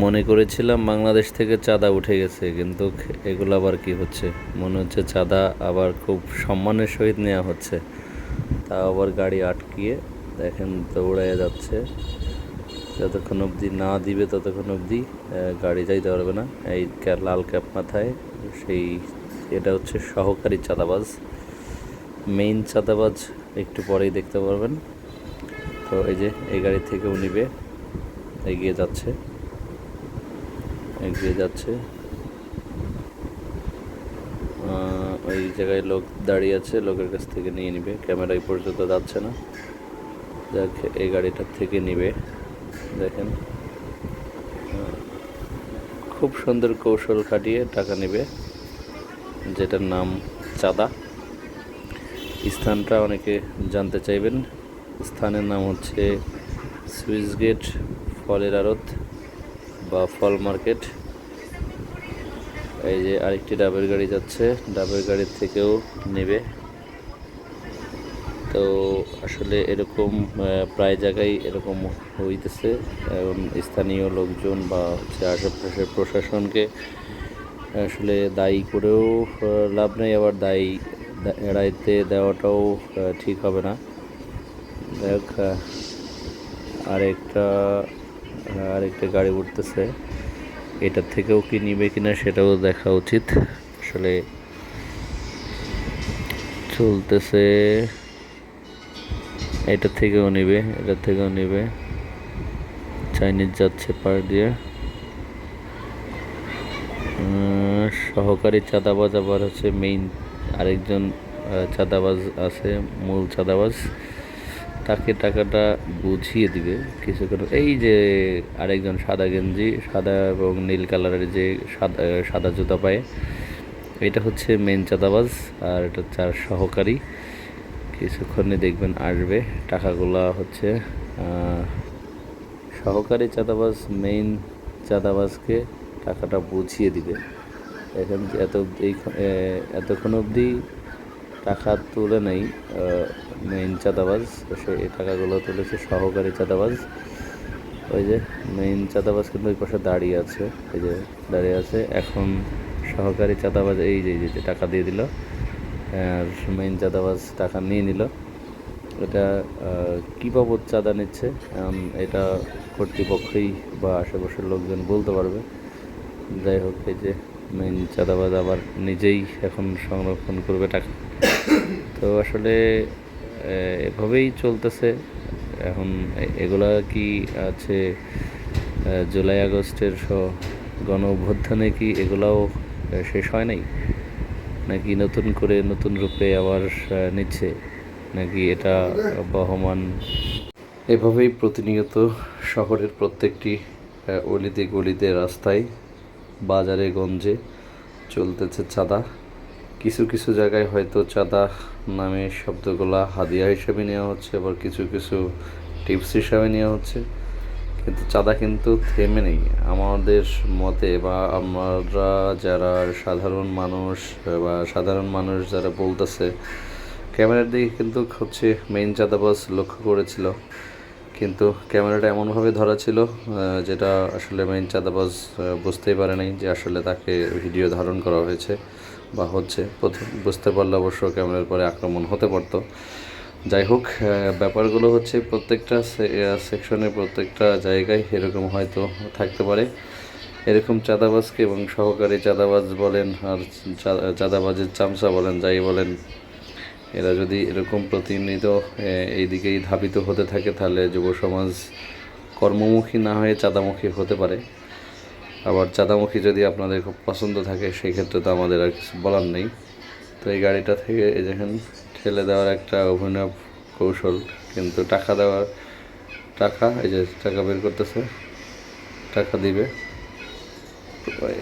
মনে করেছিলাম বাংলাদেশ থেকে চাঁদা উঠে গেছে, কিন্তু এগুলো আবার কি হচ্ছে? মনে হচ্ছে চাঁদা আবার খুব সম্মানের সহিত নেওয়া হচ্ছে। তা আবার গাড়ি আটকিয়ে দেখেন দৌড়াইয়া যাচ্ছে। যতক্ষণ অবধি না দিবে ততক্ষণ অবধি গাড়ি যাইতে পারবে না। এই লাল ক্যাপ মাথায়, সেই এটা হচ্ছে সহকারী চাঁদাবাজ। মেইন চাঁদাবাজ একটু পরেই দেখতে পারবেন। তো এই যে, এই গাড়ি থেকেও নিবে, এগিয়ে যাচ্ছে। এগিয়ে যাচ্ছে। ওই জায়গায় লোক দাঁড়িয়ে আছে, লোকের কাছ থেকে নিয়ে নিবে। ক্যামেরা এই পর্যন্ত যাচ্ছে না। যাক, এই গাড়িটার থেকে নিবে। দেখেন। খুব সুন্দর কৌশল খাটিয়ে টাকা নেবে, যেটার নাম চাঁদা। স্থানটা অনেকে জানতে চাইবেন। স্থানের নাম হচ্ছে সুইস গেট ফলের আড়ত। বা ফল মার্কেট। এই যে আরেকটি ডাবের গাড়ি যাচ্ছে, ডাবের গাড়ির থেকেও নেবে। তো আসলে এরকম প্রায় জায়গায় এরকম হইতেছে। এবং স্থানীয় লোকজন বা হচ্ছে আশেপাশের প্রশাসনকে আসলে দায়ী করেও লাভ নেই, আবার দায়ী এড়াইতে দেওয়াটাও ঠিক হবে না। দেখ আরেকটা আরেকটা গাড়ি উঠতেছে। এটার থেকেও কি নিবে কিনা সেটাও দেখা উচিত। আসলে চলতেছে। এটা থেকেও নিবে, এটা থেকেও নিবে। চাইনিজ যাচ্ছে পার দিয়ে। সহকারী চাঁদাবাজ আবার হচ্ছে মেইন আরেকজন চাঁদাবাজ আছে, মূল চাঁদাবাজ। তাকে টাকাটা বুঝিয়ে দিবে কিছুক্ষণ এই যে আরেকজন সাদা গেঞ্জি, সাদা এবং নীল কালারের যে সাদা সাদা জুতা পায়ে, এটা হচ্ছে মেন চাঁদাবাজ আর এটা চার সহকারী। কিছুক্ষণে দেখবেন আসবে। টাকাগুলা হচ্ছে সহকারী চাঁদাবাজ মেইন চাঁদাবাজকে টাকাটা বুঝিয়ে দিবে। এখন এত এতক্ষণ অবধি টাকা তুলে নেই মেইন চাঁদাবাজ। সে এই টাকাগুলো তুলেছে সহকারী চাঁদাবাজ। ওই যে মেইন চাঁদাবাজ কিন্তু ওই পাশে দাঁড়িয়ে আছে। এই যে দাঁড়িয়ে আছে। এখন সহকারী চাঁদাবাজ এই যে যে টাকা দিয়ে দিল। আর মেইন চাঁদাবাজ টাকা নিয়ে নিল। এটা কী বাবদ চাঁদা নিচ্ছে? এটা কর্তৃপক্ষই বা আশেপাশের লোকজন বলতে পারবে। যাই হোক, এই যে মেইন চাঁদাবাজ আবার নিজেই এখন সংরক্ষণ করবে টাকা। তো আসলে এভাবেই চলতেছে। এখন এগুলা কি আছে জুলাই আগস্টের গণ অভ্যুত্থানে কি এগুলাও শেষ হয় নাই? নাকি নতুন করে নতুন রূপে আবার নিচ্ছে? নাকি এটা বহমান? এভাবেই প্রতিনিয়ত শহরের প্রত্যেকটি অলিতে গলিতে রাস্তায় বাজারে, গঞ্জে চলতেছে চাঁদা। কিছু কিছু জায়গায় হয়তো চাঁদা নামে শব্দগুলা হাদিয়া হিসেবে নেওয়া হচ্ছে, আবার কিছু কিছু টিপস হিসাবে নেওয়া হচ্ছে। কিন্তু চাঁদা কিন্তু থেমে নেই। আমাদের মতে বা আমরা যারা সাধারণ মানুষ বা সাধারণ মানুষ যারা বলতেছে, ক্যামেরার দিকে কিন্তু হচ্ছে মেইন চাঁদাবাজ লক্ষ্য করেছিল। কিন্তু ক্যামেরাটা এমনভাবে ধরা ছিল যেটা আসলে মেইন চাঁদাবাজ বুঝতেই পারে নাই যে আসলে তাকে ভিডিও ধারণ করা হয়েছে বা হচ্ছে। প্রথম বুঝতে পারলে অবশ্য ক্যামেরার পরে আক্রমণ হতে পারতো। যাই হোক ব্যাপারগুলো হচ্ছে প্রত্যেকটা সেকশনে প্রত্যেকটা জায়গায় এরকম হয়তো থাকতে পারে। এরকম চাঁদাবাজকে এবং সহকারী চাঁদাবাজ বলেন আর চাঁদাবাজের চামচা বলেন, যাই বলেন এরা যদি এরকম প্রতিনিয়ত এই দিকেই ধাবিত হতে থাকে, তাহলে যুব সমাজ কর্মমুখী না হয়ে চাঁদামুখী হতে পারে। আবার চাঁদামুখী যদি আপনাদের খুব পছন্দ থাকে সেই ক্ষেত্রে তো আমাদের আর কিছু বলার নেই। তো এই গাড়িটা থেকে এই দেখেন, ঠেলে দেওয়ার একটা অভিনব কৌশল, কিন্তু টাকা দেওয়ার টাকা, এই যে টাকা বের করতেছে, টাকা দিবে।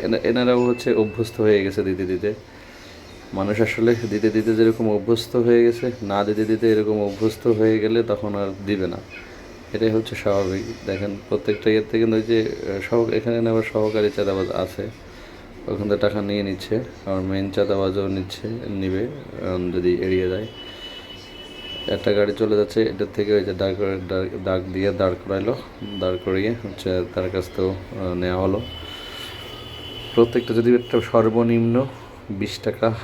এনা- এনারাও হচ্ছে অভ্যস্ত হয়ে গেছে দিতে দিতে। মানুষ আসলে দিতে দিতে যেরকম অভ্যস্ত হয়ে গেছে না দিতে দিতে এরকম অভ্যস্ত হয়ে গেলে তখন আর দিবে না। এটাই হচ্ছে স্বাভাবিক। দেখেন প্রত্যেকটা ইয়ের থেকে কিন্তু ওই যে সহ এখানে আবার সহকারী চাঁদাবাজ আছে। ওখান থেকে টাকা নিয়ে নিচ্ছে আর মেন চাঁদাবাজও নিচ্ছে নিবে যদি এড়িয়ে যায়। একটা গাড়ি চলে যাচ্ছে এটার থেকে ওই যে দাগ দাগ- দাগ দিয়ে দাঁড় করাইলো। দাঁড় করিয়ে হচ্ছে তার কাছ আহ, নেওয়া হলো। প্রত্যেকটা যদি একটা সর্বনিম্ন বিশ টাকা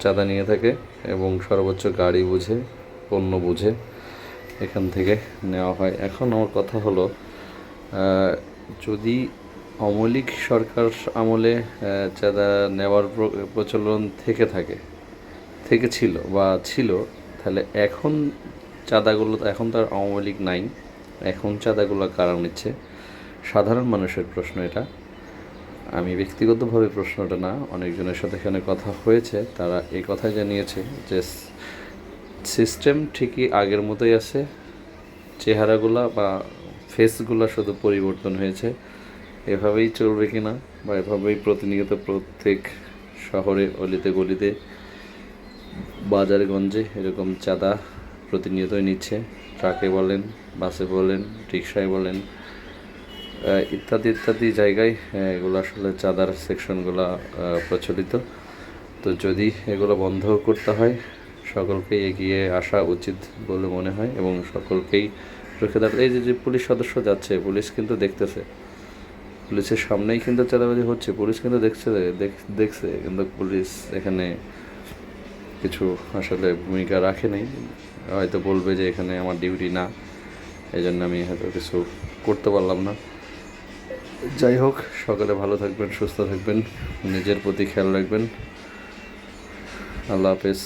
চাঁদা নিয়ে থাকে এবং সর্বোচ্চ গাড়ি বুঝে, পণ্য বুঝে এখান থেকে নেওয়া হয়। এখন আমার কথা হলো যদি অমলিক সরকার আমলে চাঁদা নেওয়ার প্র- প্রচলন থেকে থাকে, থেকে ছিল বা ছিল, তাহলে এখন চাঁদাগুলো, এখন তার আওয়ামী লীগ নাই। এখন চাঁদাগুলো কারা নিচ্ছে? সাধারণ মানুষের প্রশ্ন এটা। আমি ব্যক্তিগতভাবে প্রশ্নটা না, অনেকজনের সাথে এখানে কথা হয়েছে, তারা এই কথাই জানিয়েছে যে সিস্টেম ঠিকই আগের মতোই আছে, চেহারাগুলা বা ফেসগুলা শুধু পরিবর্তন হয়েছে, এভাবেই চলবে কিনা বা এভাবেই প্রতিনিয়ত প্রত্যেক শহরে, অলিতে গলিতে, বাজারগঞ্জে এরকম চাঁদা প্রতিনিয়তই নিচ্ছে, ট্রাকে বলেন, বাসে বলেন রিক্সায় বলেন ইত্যাদি ইত্যাদি জায়গায় এগুলো আসলে চাঁদার সেকশনগুলো প্রচলিত। তো যদি এগুলো বন্ধ করতে হয় সকলকেই এগিয়ে আসা উচিত বলে মনে হয় এবং সকলকেই রুখে দাঁড়াতে এই যে যে পুলিশ সদস্য যাচ্ছে, পুলিশ কিন্তু দেখতেছে। পুলিশের সামনেই কিন্তু চাঁদাবাজি হচ্ছে, পুলিশ কিন্তু দেখছে দেখছে, কিন্তু পুলিশ এখানে কিছু আসলে ভূমিকা রাখে নাই। হয়তো বলবে যে এখানে আমার ডিউটি না এই জন্য আমি হয়তো কিছু করতে পারলাম না। যাই হোক সকালে ভালো থাকবেন সুস্থ থাকবেন নিজের প্রতি খেয়াল রাখবেন। আল্লাহ হাফেজ।